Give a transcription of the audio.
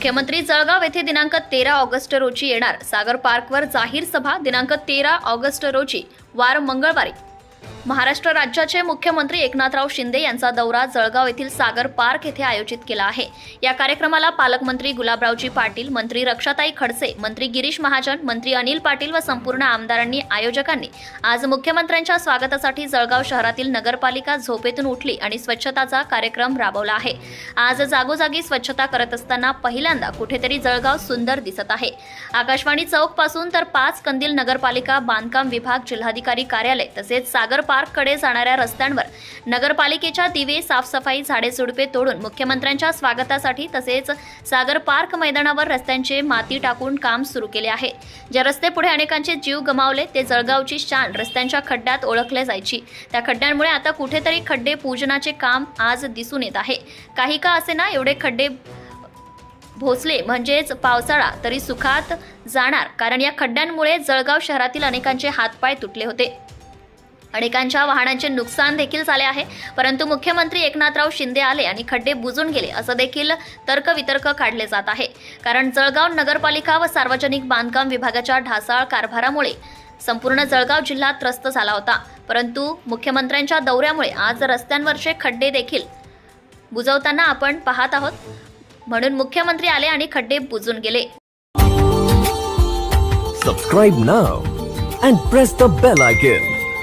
मुख्यमंत्री जळगाव येथे दिनांक तेरा ऑगस्ट रोजी येणार. सागर पार्कवर जाहीर सभा दिनांक तेरा ऑगस्ट रोजी. वार मंगळवारी. महाराष्ट्र राज्याचे मुख्यमंत्री एकनाथराव शिंदे यांचा दौरा जळगाव येथील सागर पार्क येथे आयोजित केला आहे. या कार्यक्रमाला पालकमंत्री गुलाबरावजी पाटील मंत्री रक्षाताई खडसे मंत्री गिरीश महाजन मंत्री अनिल पाटील व संपूर्ण आमदारांनी आयोजकांनी आज मुख्यमंत्र्यांच्या स्वागतासाठी जळगाव शहरातील नगरपालिका झोपेतून उठली आणि स्वच्छताचा कार्यक्रम राबवला आहे. आज जागोजागी स्वच्छता करत असताना पहिल्यांदा कुठेतरी जळगाव सुंदर दिसत आहे. आकाशवाणी चौकपासून तर पाच कंदील नगरपालिका बांधकाम विभाग जिल्हाधिकारी कार्यालय तसेच सागर पार्ककडे जाणाऱ्या रस्त्यांवर. नगरपालिकेच्या दिवे साफसफाई झाडे झुडपे तोडून मुख्यमंत्र्यांच्या स्वागतासाठी तसेच सागर पार्क मैदानावर रस्त्यांचे माती टाकून काम सुरू केले आहे. ज्या रस्ते पुढे अनेकांचे जीव गमावले ते जळगावची शान रस्त्यांच्या खड्ड्यात ओळखले जायची. त्या खड्ड्यांमुळे आता कुठेतरी खड्डे पूजनाचे काम आज दिसून येत आहे. काही का असे ना एवढे खड्डे भोसले म्हणजेच पावसाळा तरी सुखात जाणार. कारण या खड्ड्यांमुळे जळगाव शहरातील अनेकांचे हातपाय तुटले होते. अनेकांच्या वाहनांचे नुकसान देखील झाले आहे. परंतु मुख्यमंत्री एकनाथराव शिंदे आले आणि खड्डे बुजून गेले असं देखील तर्कवितर्क काढले जात आहे. कारण जळगाव नगरपालिका व सार्वजनिक बांधकाम विभागाच्या ढासाळ कारभारामुळे संपूर्ण जळगाव जिल्हा त्रस्त झाला होता. परंतु मुख्यमंत्र्यांच्या दौऱ्यामुळे आज रस्त्यांवरचे खड्डे देखील बुजवताना आपण पाहत आहोत. म्हणून मुख्यमंत्री आले आणि खड्डे बुजून गेले. Subscribe now and press the bell icon